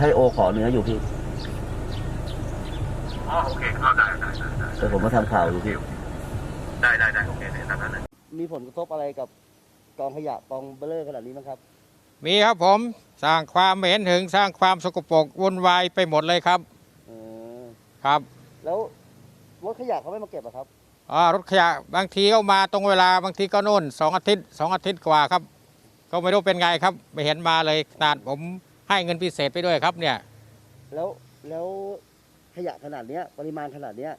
ให้โอขอเนื้ออยู่พี่อ๋อโอเคเข้าได้ได้ได้ได้แต่ผมมาทำข่าวอยู่พี่ ได้ได้ได้โอเคเนี่ยตามนั้นเลยมีผลกระทบอะไรกับกองขยะกองเบลเลอร์ขนาดนี้บ้างครับ มีครับผมสร้างความเหม็นถึงสร้างความสกปรกวุ่นวายไปหมดเลยครับเออครับ แล้วรถขยะเขาไม่มาเก็บอะครับ อ่ารถขยะบางทีก็มาตรงเวลาบางทีก็โน่นสองอาทิตย์สองอาทิตย์กว่าครับ ก็ไม่รู้เป็นไงครับ ไม่เห็นมาเลยขนาดผม ให้เงินพิเศษไปด้วยครับเนี่ย แล้วแล้วขยะขนาดเนี้ยปริมาณขนาดเนี้ย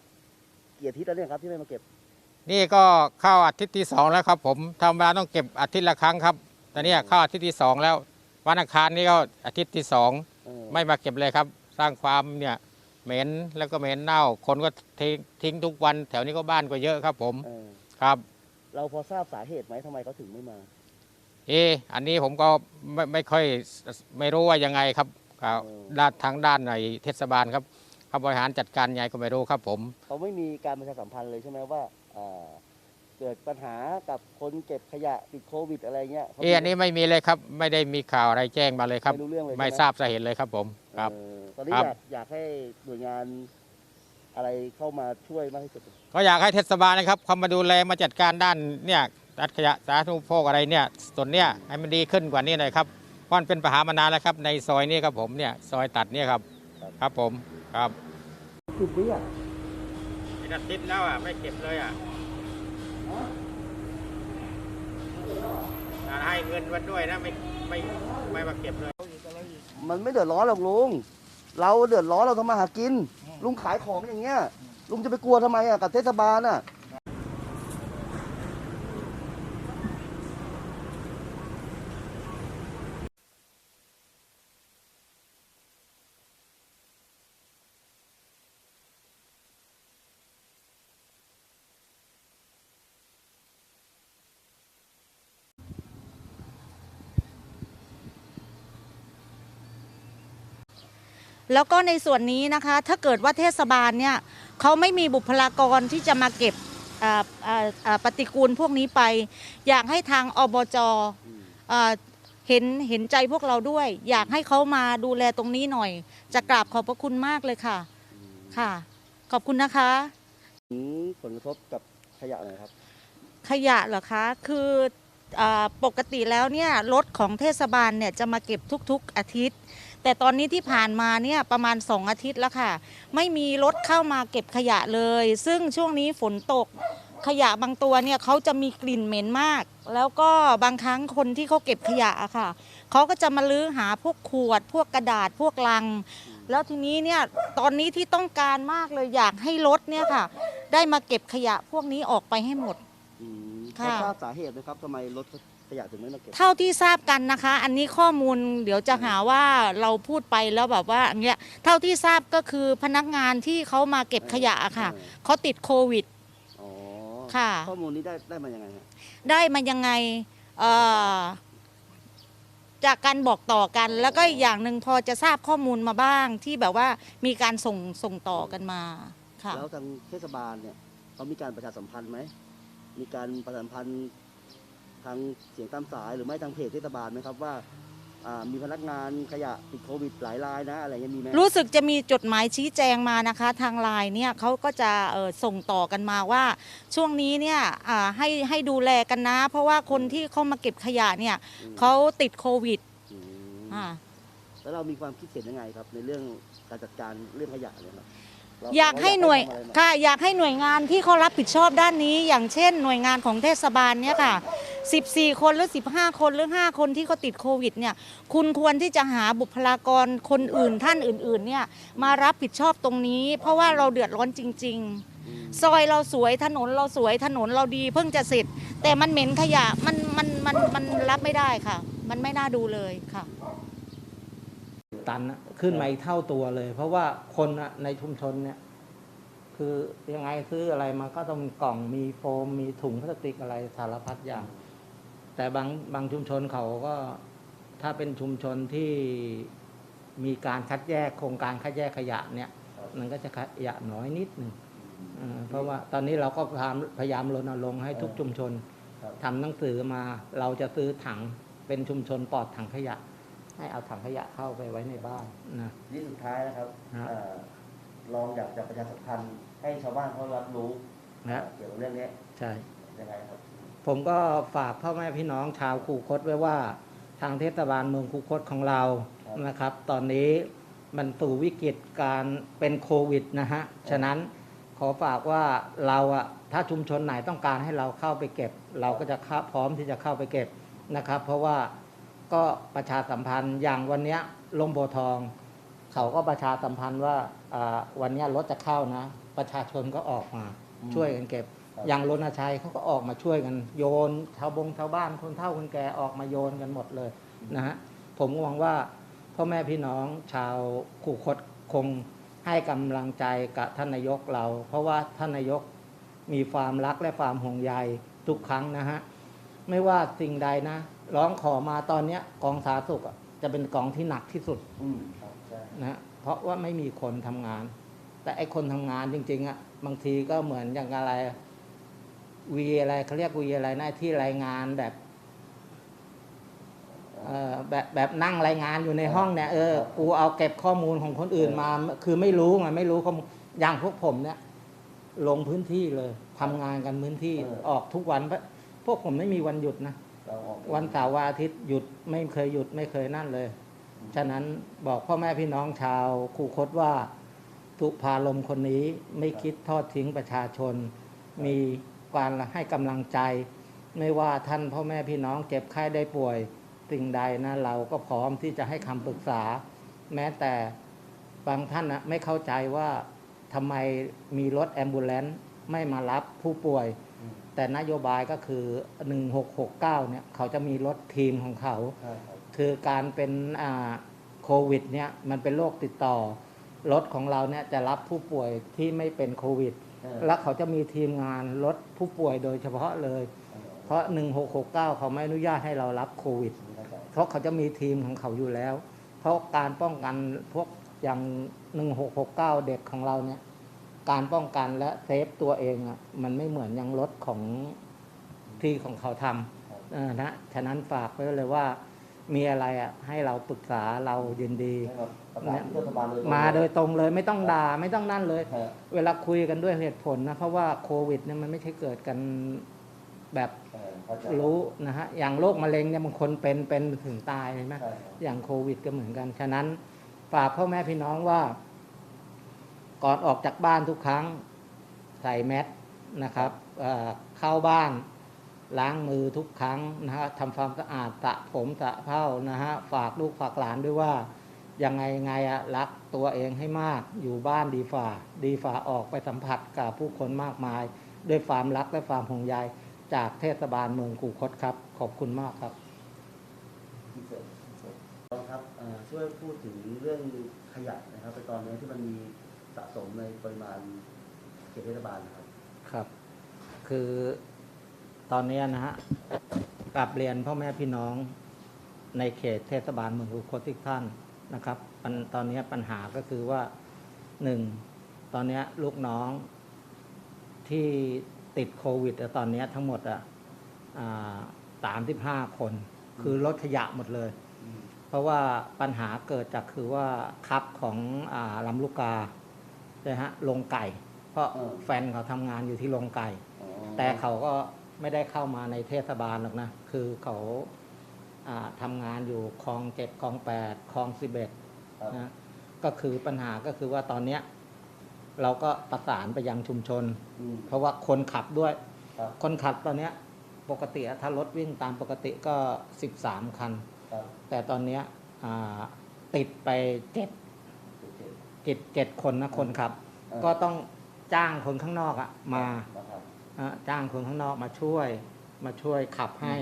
กี่อาทิตย์แล้วเนี่ยครับที่ไม่มาเก็บ นี่ก็เข้าอาทิตย์ที่สองแล้วครับ ผมทำเวลาต้องเก็บอาทิตย์ละครั้งครับ แต่เนี่ยเข้าอาทิตย์ที่สองแล้ว วันอังคารนี่ก็อาทิตย์ที่สองเออ ไม่มาเก็บเลยครับ สร้างความเนี่ยเหม็นแล้วก็เหม็นเน่า คนก็ทิ้งทิ้งทุกวัน แถวนี้ก็บ้านก็เยอะครับ ผมเออครับ เราพอทราบสาเหตุไหมทำไมเขาถึงไม่มา เอออันนี้ผมก็ไม่ไม่ค่อยไม่รู้ว่ายังไงครับครับเออด้านทางด้านในเทศบาลครับเขาบริหารจัดการยังไงก็ไม่รู้ครับผม เขาไม่มีการประชาสัมพันธ์เลยใช่ไหมว่าเอ่อเกิดปัญหากับคนเก็บขยะติดโควิดอะไรเงี้ยขาเอออันนี้ไม่มีเลยครับ ไม่ได้มีข่าวอะไรแจ้งมาเลยครับ ไม่รู้เรื่องเลยไม่ใช่หทราบสาเหตุเลยครับผมครับ เออตอนนี้ครับอยากอยากให้หน่วยงานอะไรเข้ามาช่วยมากที่สุด ก็อยากให้เทศบาลนะครับเข้ามาดูแลมาจัดการด้านเนี่ย ตัดขยะสาธารณูปโภคอะไรเนี่ยส่วนเนี้ยให้มันดีขึ้นกว่านี้หน่อยครับเพราะมันเป็นปัญหามานานแล้วครับ ในซอยนี้ครับผมเนี่ยซอยตัดเนี่ยครับครับผมครับสิบวิอะเป็นอาทิตย์แล้วอะไม่เก็บเลยอะให้เงินวันด้วยนะไม่ไม่ไม่มาเก็บเลย มันไม่เดือดร้อนหรอกลุงเราเดือดร้อนเราทำมาหากิน ลุงขายของอย่างเงี้ยลุงจะไปกลัวทำไมอะกับเทศบาลอะ แล้วก็ในส่วนนี้นะคะ ถ้าเกิดว่าเทศบาลเนี่ยเขาไม่มีบุคลากรที่จะมาเก็บอ่าอ่าอ่าปฏิกูลพวกนี้ไป อยากให้ทางอบจอ่าเห็นเห็นใจพวกเราด้วย อยากให้เขามาดูแลตรงนี้หน่อย จะกราบขอบพระคุณมากเลยค่ะ ค่ะ ขอบคุณนะคะถึงผลกระทบกับขยะหน่อยครับ ขยะเหรอคะ คืออาปกติแล้วเนี่ยรถของเทศบาลเนี่ยจะมาเก็บทุกๆอาทิตย์ แต่ตอนนี้ที่ผ่านมาเนี่ยประมาณ 2 อาทิตย์แล้วค่ะ ไม่มีรถเข้ามาเก็บขยะเลย ซึ่งช่วงนี้ฝนตกขยะบางตัวเนี่ยเขาจะมีกลิ่นเหม็นมาก แล้วก็บางครั้งคนที่เขาเก็บขยะอะค่ะเขาก็จะมาลื้อหาพวกขวด พวกกระดาษพวกลัง แล้วทีนี้เนี่ยตอนนี้ที่ต้องการมากเลยอยากให้รถเนี่ยค่ะ ได้มาเก็บขยะพวกนี้ออกไปให้หมด อืมค่ะเขาทราบสาเหตุไหมครับทำไมรถ ขยะถึงไม่มาเก็บ เท่าที่ทราบกันนะคะ อันนี้ข้อมูลเดี๋ยวจะหาว่าเราพูดไปแล้วแบบว่าอย่างเงี้ยเท่าที่ทราบก็คือพนักงานที่เขามาเก็บขยะอะค่ะเออ เขาติดโควิด อ๋อค่ะ ข้อมูลนี้ได้ได้มายังไงฮะ ได้มายังไงเอ่อจากการบอกต่อกัน แล้วก็อีกอย่างหนึ่งพอจะทราบข้อมูลมาบ้างที่แบบว่ามีการส่งส่งต่อกันมาค่ะ แล้วทางเทศบาลเนี่ยเขามีการประชาสัมพันธ์ไหม มีการประชาสัมพันธ์ ทางเสียงตามสายหรือไม่ทางเพจเทศบาลไหมครับว่าอ่ามีพนักงานขยะติดโควิดหลายรายนะอะไรเงี้ยมีไหมรู้สึกจะมีจดหมายชี้แจงมานะคะ ทางไลน์เนี่ยเขาก็จะเอ่อส่งต่อกันมาว่า ช่วงนี้เนี่ยอ่าให้ให้ดูแลกันนะ เพราะว่าคนที่เข้ามาเก็บขยะเนี่ยอืมเขาติดโควิดอืมอ่าแล้วเรามีความคิดเห็นยังไงครับ ในเรื่องการจัดการเรื่องขยะเนี่ยครับเร อยากให้หน่วยทำอะไรไหมค่ะ อยากให้หน่วยงานที่เขารับผิดชอบด้านนี้ อย่างเช่น หน่วยงานของเทศบาลเนี่ยค่ะ 14 คนหรือ 15 คนหรือ 5 คนที่เขาติดโควิดเนี่ย คุณควรที่จะหาบุคลากรคนอื่นท่านอื่น ๆ เนี่ยมารับผิดชอบตรงนี้ เพราะว่าเราเดือดร้อนจริงๆอืมซอยเราสวยถนนเราสวยถนนเราดีเพิ่งจะเสร็จ แต่มันเหม็นขยะมันมันมันมันรับไม่ได้ค่ะ มันไม่น่าดูเลยค่ะ ตันอะขึ้นมาอีกเท่าตัวเลย เพราะว่าคนอะในชุมชนเนี่ย คือยังไงซื้ออะไรมาก็ต้องมีกล่องมีโฟม มีถุงพลาสติกอะไรสารพัดอย่าง แต่บางบางชุมชนเขาก็ถ้าเป็นชุมชนที่มีการคัดแยกโครงการคัดแยกขยะเนี่ยมันก็จะขยะน้อยนิดหนึ่งเออเพราะว่าตอนนี้เราก็พยายามพยายามรณรงค์ให้ทุกชุมชนครับทำหนังสือมาเราจะซื้อถังเป็นชุมชนปลอดถังขยะ ให้เอาถังขยะเข้าไปไว้ในบ้านนะนี่สุดท้ายนะครับฮะเอ่อลองอยากจะประชาสัมพันธ์ให้ชาวบ้านเขารับรู้นะเกี่ยวกับเรื่องนี้ใช่ยังไงครับ ผมก็ฝากพ่อแม่พี่น้องชาวคูคตไว้ว่า ทางเทศบาลเมืองคูคตของเราครับนะครับ ตอนนี้มันสู่วิกฤตการเป็นโควิดนะฮะฉะนั้นขอฝากว่าเราอะถ้าชุมชนไหนต้องการให้เราเข้าไปเก็บ เราก็จะเข้าพร้อมที่จะเข้าไปเก็บนะครับ เพราะว่า ก็ประชาสัมพันธ์อย่างวันเนี้ยลมโบทอง เขาก็ประชาสัมพันธ์ว่าอ่าวันเนี้ยรถจะเข้านะ ประชาชนก็ออกมาอืมช่วยกันเก็บครับอย่างรณชัยเขาก็ออกมาช่วยกัน โยนชาวบงชาวบ้านคนเฒ่าคนแก่ออกมาโยนกันหมดเลยนะฮะผมก็หวังว่าพ่อแม่พี่น้องชาวขู่คดคงให้กำลังใจกับท่านนายกเรา เพราะว่าท่านนายกมีความรักและความห่วงใยทุกครั้งนะฮะไม่ว่าสิ่งใดนะ ร้องขอมาตอนเนี้ยกองสาธารณสุขอะจะเป็นกองที่หนักที่สุดอืมครับใช่นะฮะเพราะว่าไม่มีคนทำงาน แต่ไอ้คนทำงานจริงๆอะบางทีก็เหมือนอย่างอะไรวีอะไรเขาเรียกวีอะไรนะที่รายงานแบบเอ่อแบบแบบนั่งรายงานอยู่ในห้องเนี่ยเออกูเอาเก็บข้อมูลของคนอื่นมา คือไม่รู้ไงไม่รู้ข้อมูลอย่างพวกผมเนี่ย ลงพื้นที่เลยทำงานกันพื้นที่ออกทุกวันเพราะพวกผมไม่มีวันหยุดนะเราออก วันเสาร์วันอาทิตย์หยุดไม่เคยหยุดไม่เคยนั่นเลย ฉะนั้นบอกพ่อแม่พี่น้องชาวคูคตว่าทุพาลมคนนี้ไม่คิดทอดทิ้งประชาชน มีการให้กำลังใจ ไม่ว่าท่านพ่อแม่พี่น้องเจ็บไข้ได้ป่วยสิ่งใดนะเราก็พร้อมที่จะให้คำปรึกษา แม้แต่บางท่านนะไม่เข้าใจว่าทำไมมีรถแอมบูเลนต์ ไม่มารับผู้ป่วยอืมแต่นโยบายก็คือ 1669 เนี่ย เขาจะมีรถทีมของเขาใช่ครับคือการเป็นอ่าโควิดเนี่ยมันเป็นโรคติดต่อ รถของเราเนี่ยจะรับผู้ป่วยที่ไม่เป็นโควิดเออแล้วเขาจะมีทีมงานรถผู้ป่วยโดยเฉพาะเลยเออเพราะ 1669 เขาไม่อนุญาตให้เรารับโควิดเข้าใจเพราะเขาจะมีทีมของเขาอยู่แล้ว เพราะการป้องกันพวกอย่าง 1669 เด็กของเราเนี่ย การป้องกันและเซฟตัวเองอะมันไม่เหมือนอย่างรถของที่ของเขาทำเออนะฉะนั้นฝากไว้เลยว่ามีอะไรอะให้เราปรึกษาเรายินดีให้มาประสานที่เทศบาลเลยมาโดยตรงเลยไม่ต้องด่าไม่ต้องนั่นเลยเออเวลาคุยกันด้วยเหตุผลนะเพราะว่าโควิดเนี่ยมันไม่ใช่เกิดกันแบบเออเข้าใจรู้นะฮะอย่างโรคมะเร็งเนี่ยบางคนเป็นเป็นถึงตายเห็นไหมใช่ครับอย่างโควิดก็เหมือนกัน ฉะนั้นฝากพ่อแม่พี่น้องว่า ก่อนออกจากบ้านทุกครั้งใส่แมสนะครับเอ่อเข้าบ้านล้างมือทุกครั้งนะฮะทำความสะอาดสระผมสระเผ้านะฮะฝากลูกฝากหลานด้วยว่ายังไงไงอะรักตัวเองให้มากอยู่บ้านดีฝ่า ดีฝ่าออกไปสัมผัสกับผู้คนมากมาย ด้วยความรักและความห่วงใยจากเทศบาลเมืองกูคตครับ ขอบคุณมากครับพิเศษพิเศษลองครับเอ่อช่วยพูดถึงเรื่องขยะนะครับในตอนนี้ที่มันมีสะสมในปริมาณเขตเทศบาลนะครับ ครับ คือตอนนี้นะฮะกลับเรียนพ่อแม่พี่น้องในเขตเทศบาลเมืองอุโคติกท่านนะครับปัญตอนนี้ปัญหาก็คือว่าหนึ่งตอนนี้ลูกน้องที่ติดโควิดอะตอนนี้ทั้งหมดอะสามสิบห้าคน คือลดขยะหมดเลย เพราะว่าปัญหาเกิดจากคือว่าคับของอาลำลูกกา ใช่ฮะลงไก่ เพราะเออแฟนเขาทำงานอยู่ที่ลงไก่อ๋อแต่เขาก็ไม่ได้เข้ามาในเทศบาลหรอกนะ คือเขาอ่าทำงานอยู่คลองเจ็ดคลองแปดคลองสิบเอ็ดครับนะก็คือปัญหาก็คือว่าตอนเนี้ยเราก็ประสานไปยังชุมชน อืม เพราะว่าคนขับด้วย ครับ คนขับตอนเนี้ยปกติอะถ้ารถวิ่งตามปกติก็สิบสามคัน ครับ แต่ตอนเนี้ยอ่าติดไปเจ็ดโอ เคเจ็ดเจ็ดคนนะคนขับ เออ ก็ต้องจ้างคนข้างนอกอะมานะครับอะจ้างคนข้างนอกมาช่วย มาช่วยขับให้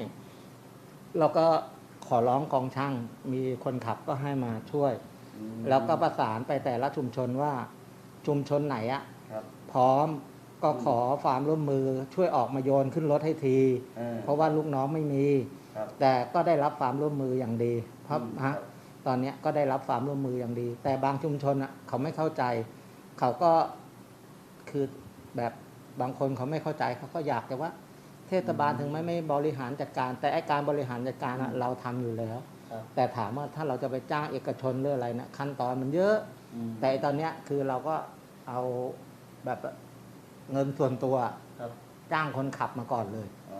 แล้วก็ขอร้องกองช่าง มีคนขับก็ให้มาช่วย อืมแล้วก็ประสานไปแต่ละชุมชนว่าชุมชนไหนอะครับพร้อมก็ขอความร่วมมือช่วยออกมาโยนขึ้นรถให้ทีออเพราะว่าลูกน้องไม่มี ครับแต่ก็ได้รับความร่วมมืออย่างดีเพราะอืมฮะครับ ตอนเนี้ยก็ได้รับความร่วมมืออย่างดี แต่บางชุมชนอะเขาไม่เข้าใจ เขาก็คือแบบบางคนเขาไม่เข้าใจเขาก็อยากจะว่า เทศบาลถึงไม่ไม่บริหารจัดการ แต่ไอการบริหารจัดการอะเราทำอยู่แล้วคครับแต่ถามว่าถ้าเราจะไปจ้างเอกชนหรืออะไรนะขั้นตอนมันเยอะอืมแต่ตอนเนี้ยคือเราก็เอาแบบเงินส่วนตัวครับจ้างคนขับมาก่อนเลยอ๋อ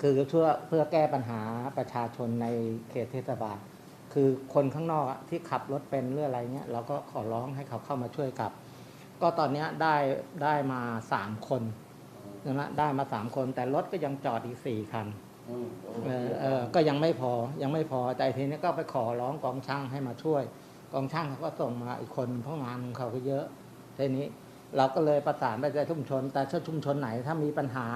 คือเพื่อเพื่อแก้ปัญหาประชาชนในเขตเทศบาล คือคนข้างนอกอะที่ขับรถเป็นหรืออะไรเงี้ยเราก็ขอร้องให้เขาเข้ามาช่วยขับ ก็ตอนเนี้ยได้ได้มาสามคนนะได้มาสามคน แต่รถก็ยังจอดอีกสี่คันอืมโอเคเออเออก็ยังไม่พอยังไม่พอแต่ทีนี้ก็ไปขอร้องกองช่างให้มาช่วย กองช่างเขาก็ส่งมาอีกคนเพราะงานของเขาก็เยอะทีนี้เราก็เลยประสานไปในชุมชน แต่ถ้าชุมชนไหนถ้ามีปัญหา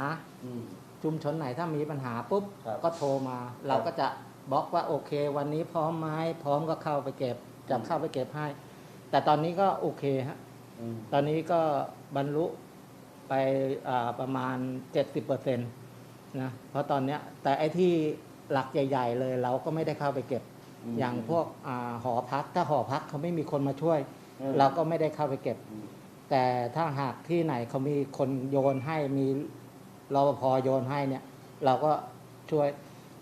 อืมชุมชนไหนถ้ามีปัญหาปุ๊บครับก็โทรมา เราก็จะ บล็อกว่าโอเค วันนี้พร้อมไหมพร้อมก็เข้าไปเก็บจะเข้าไปเก็บให้ แต่ตอนนี้ก็โอเคฮะอืมตอนนี้ก็บรรลุไปอ่าประมาณ 70เปอร์เซ็นต์นะเพราะตอนเนี้ยแต่ไอ้ที่หลักใหญ่ ๆ เลยเราก็ไม่ได้เข้าไปเก็บอืมอย่างพวกอาหอพักถ้าหอพักเขาไม่มีคนมาช่วยอืมเราก็ไม่ได้เข้าไปเก็บอืมแต่ถ้าหากที่ไหนเขามีคนโยนให้มีรปภโยนให้เนี่ย เราก็ช่วย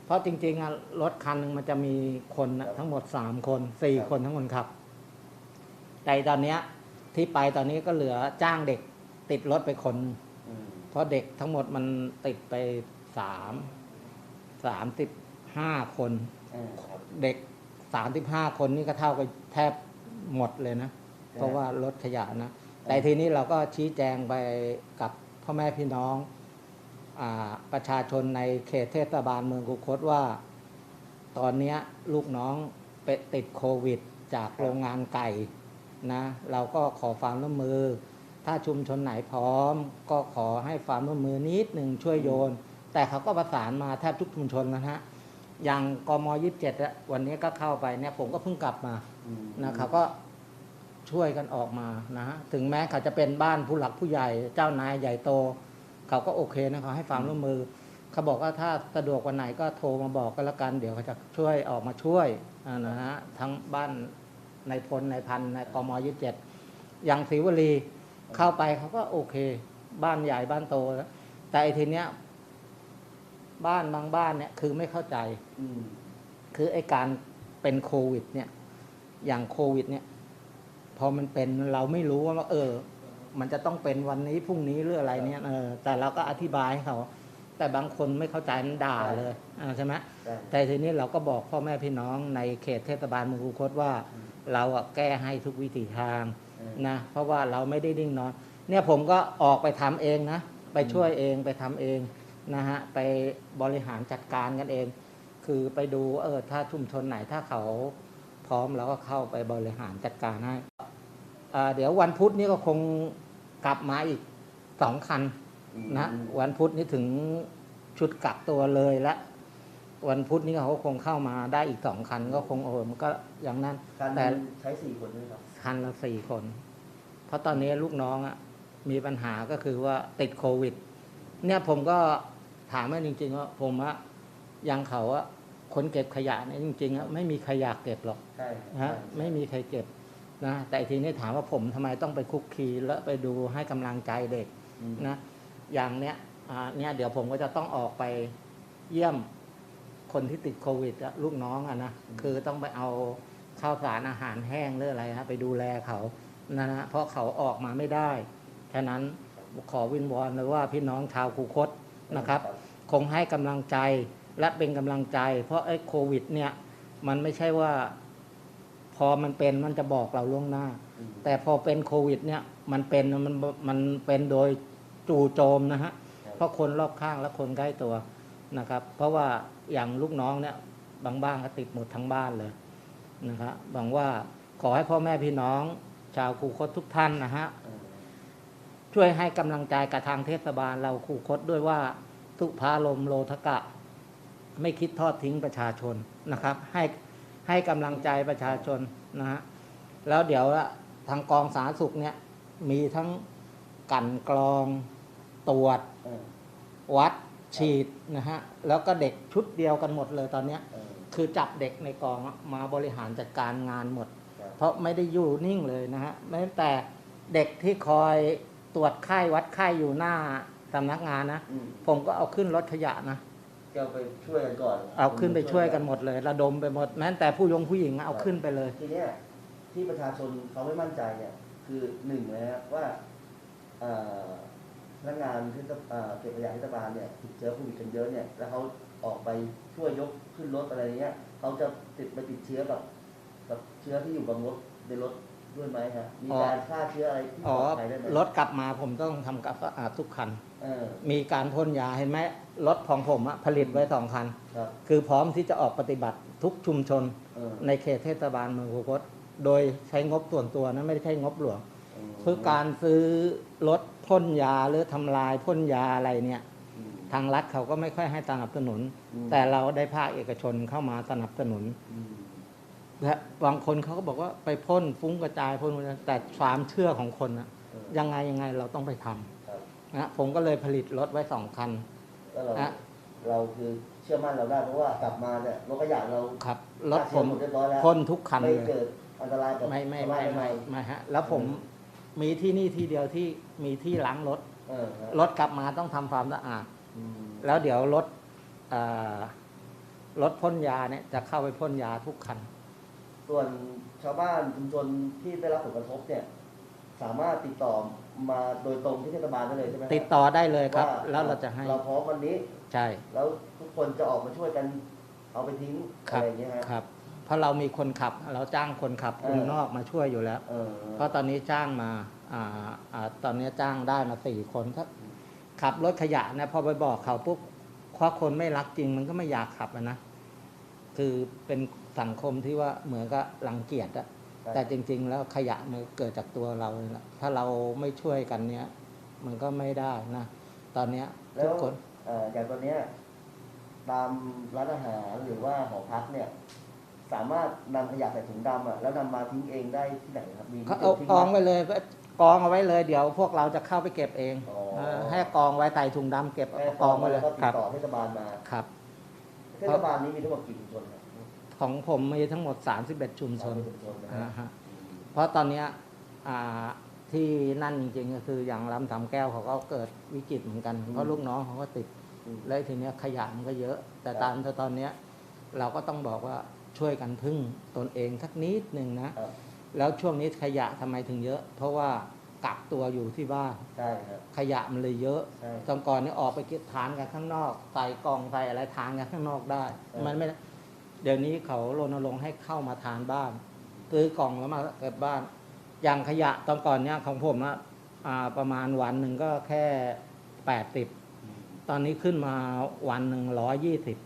เพราะจริงๆอะรถคันหนึ่งมันจะมีคนน่ะทั้งหมดสามคนสี่คนทั้งคนขับ แต่ตอนเนี้ยที่ไปตอนนี้ก็เหลือจ้างเด็ก ติดรถไปคน อืมเพราะเด็กทั้งหมดมันติดไปสามสามสิบห้าคน อ่าครับเด็กสามสิบห้าคนนี่ก็เท่ากับแทบหมดเลยนะ เพราะว่ารถขยะนะ แต่ทีนี้เราก็ชี้แจงไปกับพ่อแม่พี่น้องอา ประชาชนในเขตเทศบาลเมืองกุคตว่า ตอนเนี้ยลูกน้องไปติดโควิด จากโรงงานไก่นะเราก็ขอความร่วมมือ ถ้าชุมชนไหนพร้อม ก็ขอให้ความร่วมมือนิดหนึ่งช่วยโยน แต่เขาก็ประสานมาแทบทุกชุมชนแล้วนะฮะอย่างกมยี่สิบเจ็ดวันนี้ก็เข้าไปเนี่ยผมก็เพิ่งกลับมาอืมนะเขาก็ช่วยกันออกมานะฮะถึงแม้เขาจะเป็นบ้านผู้หลักผู้ใหญ่ เจ้านายใหญ่โต เขาก็โอเคนะเขาให้ความร่วมมือ เขาบอกว่าถ้าสะดวกวันไหนก็โทรมาบอกก็แล้วกัน เดี๋ยวเขาจะช่วยออกมาช่วยอ่านะฮะทั้งบ้านในพลในพันในกมยี่สิบเจ็ดอย่างศรีวลีเข้าไปเขาก็โอเค บ้านใหญ่บ้านโตแล้วแต่ไอ้ทีเนี้ยบ้านบางบ้านเนี่ยคือไม่เข้าใจอืมคือไอ้การเป็นโควิด เนี่ย อย่างโควิด เนี่ย พอมันเป็นเราไม่รู้ว่าเออ มันจะต้องเป็นวันนี้พรุ่งนี้หรืออะไรเนี่ยเออแต่เราก็อธิบายให้เขา แต่บางคนไม่เข้าใจมันด่าเลยอ่าใช่ไหมใช่แต่ทีนี้เราก็บอกพ่อแม่พี่น้องในเขตเทศบาลเมืองคูคตว่าอืมเราอะแก้ให้ทุกวิถีทางเออนะเพราะว่าเราไม่ได้นิ่งนอน เนี่ยผมก็ออกไปทำเองนะไปช่วยเองไปทำเองนะฮะไปบริหารจัดการกันเอง คือไปดูเออถ้าชุมชนไหนถ้าเขาพร้อมเราก็เข้าไปบริหารจัดการให้อ่า เดี๋ยววันพุธนี้ก็คงกลับมาอีกสองคันอืมนะวันพุธนี้ถึงชุดกักตัวเลยและวันพุธนี้เขาคงเข้ามาได้อีกสองคัน ก็คงโอ้โหมันก็อย่างนั้นการแต่ใช้สี่คนใช่ไหมครับคันละสี่คน เพราะตอนนี้ลูกน้องอะมีปัญหาก็คือว่าติดโควิด เนี่ยผมก็ถามว่าจริง ๆ ว่าผมอะอยังเขาอะคนเก็บขยะเนี่ยจริงๆอะไม่มีใครอยากเก็บหรอกใช่นะฮะไม่มีใครเก็บ นะแต่ทีนี้ถามว่าผมทำไมต้องไปคุกคีแล้วไปดูให้กำลังใจเด็กอืมนะอย่างเนี้ยอ่าเนี่ยเดี๋ยวผมก็จะต้องออกไปเยี่ยมคนที่ติดโควิดอะลูกน้องอะนะคือต้องไปเอาข้าวสารอาหารแห้งหรืออะไรฮะไปดูแลเขานะนะเพราะเขาออกมาไม่ได้ฉะนั้นขอวินวอนเลยว่าพี่น้องชาวคูคตนะครับ คงให้กำลังใจและเป็นกำลังใจ เพราะไอ้โควิดเนี่ยมันไม่ใช่ว่า พอมันเป็นมันจะบอกเราล่วงหน้าอืมแต่พอเป็นโควิด เนี่ย มันเป็นมันมันเป็นโดยจู่โจมนะฮะครับเพราะคนรอบข้างและคนใกล้ตัวนะครับ เพราะว่าอย่างลูกน้องเนี่ยบางบ้านก็ติดหมดทั้งบ้านเลยนะครับหวังว่าขอให้พ่อแม่พี่น้อง ชาวคูคตทุกท่านนะฮะเออช่วยให้กำลังใจกับทางเทศบาลเราคูคตด้วยว่าทุพาลมโลทกะ ไม่คิดทอดทิ้งประชาชนนะครับ ให้ ให้กำลังใจประชาชนนะฮะแล้วเดี๋ยวละทางกองสาธารณสุขเนี่ยมีทั้งกลันกรองตรวจเออวัดฉีดนะฮะแล้วก็เด็กชุดเดียวกันหมดเลยตอนเนี้ยเออคือจับเด็กในกองมาบริหารจัดการงานหมดครับเพราะไม่ได้อยู่นิ่งเลยนะฮะแม้แต่เด็กที่คอยตรวจไข้วัดไข้อยู่หน้าสำนักงานนะอืมผมก็เอาขึ้นรถขยะนะแกก็ไปช่วยกันก่อนเอาขึ้นไปช่วยกันหมดเลยระดมไปหมดแม้แต่ผู้ยงผู้หญิงเอาขึ้นไปเลย ทีเนี้ยที่ประชาชนเขาไม่มั่นใจเนี่ย คือหนึ่งเลยนะว่าเอ่อพนักงานที่จะเอ่อเก็บขยะเทศบาลเนี่ยติดเชื้อโควิดกันเยอะเนี่ยแล้วเขาออกไปช่วยยกขึ้นรถอะไรเงี้ยเขาจะติดไปติดเชื้อกับกับเชื้อที่อยู่บนรถในรถ ด้วยไหมฮะมีอ๋อการฆ่าเชื้ออะไรที่ปอ๋ลออดภัยได้ไหมรถกลับมาผมต้องทำกับสะอาดทุกคัน เออมีการพ่นยาเห็นไหมรถของผมอะผลิตไว้สองคัน ครับคือพร้อมที่จะออกปฏิบัติทุกชุมชนเออในเขตเทศบาลเมืองคูคตโดยใช้งบส่วนตัวนะไม่ได้ใช้งบหลวงมคือการซื้อรถพ่นยาหรือทำลายพ่นยาอะไรเนี่ย อืม ทางรัฐเขาก็ไม่ค่อยให้สนับสนุน อืม แต่เราได้ภาคเอกชนเข้ามาสนับสนุน อืม และบางคนเขาก็บอกว่าไปพ่นฟุ้งกระจายพ่นกระจายแต่ความเชื่อของคนนะเออยังไงยังไงเราต้องไปทำครับนะผมก็เลยผลิตรถไว้สองคันแล้วเราฮะเราคือเชื่อมั่นเราได้เพราะว่ากลับมาเนี่ยรถขยะเราครับรถฆ่าผเชื้อมหมดเรียบร้อยแล้วพ่นทุกคันไม่เลยเกิดอันตรายกับไม่ไม่ชาวบ้าไม่นด้ไม่หไม่ฮะแล้วผมมีที่นี่ที่เดียวที่มีที่ล้างรถเออฮะรถกลับมาต้องทำความสะอาดอืมแล้วเดี๋ยวรถเอ่อรถพ่นยาเนี่ยจะเข้าไปพ่นยาทุกคัน ส่วนชาวบ้านชุมชนที่ได้รับผลกระทบเนี่ย สามารถติดต่อมาโดยตรงที่เทศบาลได้เลยใช่ไหมครับติดต่อได้เลยครับ ว่าแล้วเราจะให้เราพร้อมวันนี้ ใช่แล้วทุกคนจะออกมาช่วยกันเอาไปทิ้งคอะรับไรอย่างเงี้ยฮะ ครับ เพราะเรามีคนขับเราจ้างคนขับเออ คนนอกมาช่วยอยู่แล้ว เออเพราะตอนนี้จ้างมาอ่าอ่าตอนนี้จ้างได้มาสี่คนถ้าขับรถขยะนะพอไปบอกเขาปุ๊บเพราะคนไม่รักจริงมันก็ไม่อยากขับอะนะ คือเป็น สังคมที่ว่าเหมือนกับรังเกียจอะแต่จริง ๆ แล้วขยะมันเกิดจากตัวเราเลยละถ้าเราไม่ช่วยกันเนี้ยมันก็ไม่ได้นะ ตอนเนี้ยแล้ทุวกคนเอ่ออย่างตอนเนี้ยตามร้านอาหารหรือว่าหอพักเนี่ย สามารถนำขยะใส่ถุงดำอะแล้วนำมาทิ้งเองได้ที่ไหนครับมีเขาที่เอาทิ้กองไหมไว้เลยกองเอาไว้เลยเดี๋ยวพวกเราจะเข้าไปเก็บเองอ๋อเออให้กองไว้ใส่ถุงดำเก็บแม่กองไว้เลยแล้วก็ติครัดบต่อเทศบาลมาครับเทศบาลนี้มีทั้งหมดกี่ชุมชนครับ ของผมมีทั้งหมด 31 ชุมชนสามสิบชุมชนนะอ่าฮะฮะเพราะตอนเนี้ยอ่าที่นั่นจริงๆก็คืออย่างลำสำแก้วเขาก็เกิดวิกฤตเหมือนกัน เพราะลูกน้องเขาก็ติดอืมแล้วทีเนี้ยขยะมันก็เยอะ แต่ครับตามตอนเนี้ยเราก็ต้องบอกว่าช่วยกันพึ่งตนเองสักนิดหนึ่งนะครับแล้วช่วงนี้ขยะทำไมถึงเยอะ เพราะว่ากักตัวอยู่ที่บ้านใช่ครับขยะมันเลยเยอะใช่ตอนก่อนนี่ออกไปเก็บทานกันข้างนอก ใส่กล่องใส่อะไรทานกันข้างนอกได้เออมันไม่ได้ เดี๋ยวนี้เขารณรงค์ให้เข้ามาทานบ้านซื้อกล่องแล้วมาเก็บบ้าน อย่างขยะตอนก่อนเนี่ยของผมอะอ่าประมาณวันหนึ่งก็แค่แปดสิบตอนนี้ขึ้นมาวันหนึ่งร้อยยี่สิบ